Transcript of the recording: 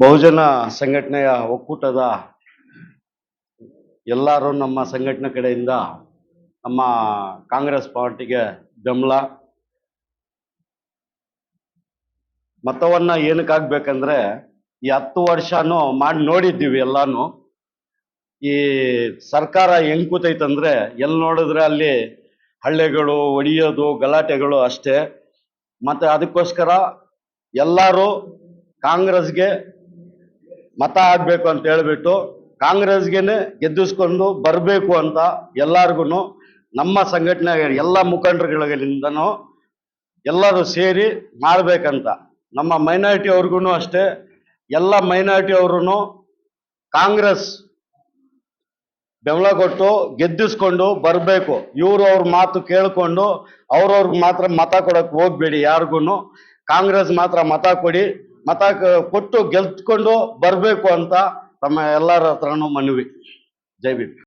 ಬಹುಜನ ಸಂಘಟನೆಯ ಒಕ್ಕೂಟದ ಎಲ್ಲರೂ ನಮ್ಮ ಸಂಘಟನೆ ಕಡೆಯಿಂದ ನಮ್ಮ ಕಾಂಗ್ರೆಸ್ ಪಾರ್ಟಿಗೆ ಬೆಂಬಲ. ಮತವನ್ನು ಏನಕ್ಕಾಗಬೇಕಂದ್ರೆ ಈ ಹತ್ತು ವರ್ಷನೂ ಮಾಡಿ ನೋಡಿದ್ದೀವಿ ಎಲ್ಲಾನು. ಈ ಸರ್ಕಾರ ಹೆಂಗ್ ಕೂತೈತಂದ್ರೆ ಎಲ್ಲಿ ನೋಡಿದ್ರೆ ಅಲ್ಲಿ ಹಳ್ಳೆಗಳು, ಒಡೆಯೋದು, ಗಲಾಟೆಗಳು ಅಷ್ಟೇ. ಮತ್ತು ಅದಕ್ಕೋಸ್ಕರ ಎಲ್ಲರೂ ಕಾಂಗ್ರೆಸ್ಗೆ ಮತ ಆಗಬೇಕು ಅಂತ ಹೇಳ್ಬಿಟ್ಟು ಕಾಂಗ್ರೆಸ್ಗೆನೆ ಗೆದ್ದಿಸ್ಕೊಂಡು ಬರಬೇಕು ಅಂತ ಎಲ್ಲರಿಗೂ ನಮ್ಮ ಸಂಘಟನೆ ಎಲ್ಲ ಮುಖಂಡರುಗಳಿಂದನೂ ಎಲ್ಲರೂ ಸೇರಿ ಮಾಡಬೇಕಂತ. ನಮ್ಮ ಮೈನಾರಿಟಿ ಅವ್ರಿಗೂ ಅಷ್ಟೇ, ಎಲ್ಲ ಮೈನಾರಿಟಿ ಅವರು ಕಾಂಗ್ರೆಸ್ ಬೆಂಬಲ ಕೊಟ್ಟು ಗೆದ್ದಿಸ್ಕೊಂಡು ಬರಬೇಕು. ಇವರು ಅವ್ರ ಮಾತು ಕೇಳಿಕೊಂಡು ಅವ್ರವ್ರಿಗೆ ಮಾತ್ರ ಮತ ಕೊಡೋಕೆ ಹೋಗ್ಬೇಡಿ ಯಾರಿಗೂ ಕಾಂಗ್ರೆಸ್ ಮಾತ್ರ ಮತ ಕೊಡಿ ಮತ ಕೊಟ್ಟು ಗೆಲ್ತ್ಕೊಂಡು ಬರಬೇಕು ಅಂತ ತಮ್ಮ ಎಲ್ಲರ ಹತ್ರನೂ ಮನವಿ. ಜೈ ಭೀಮ್.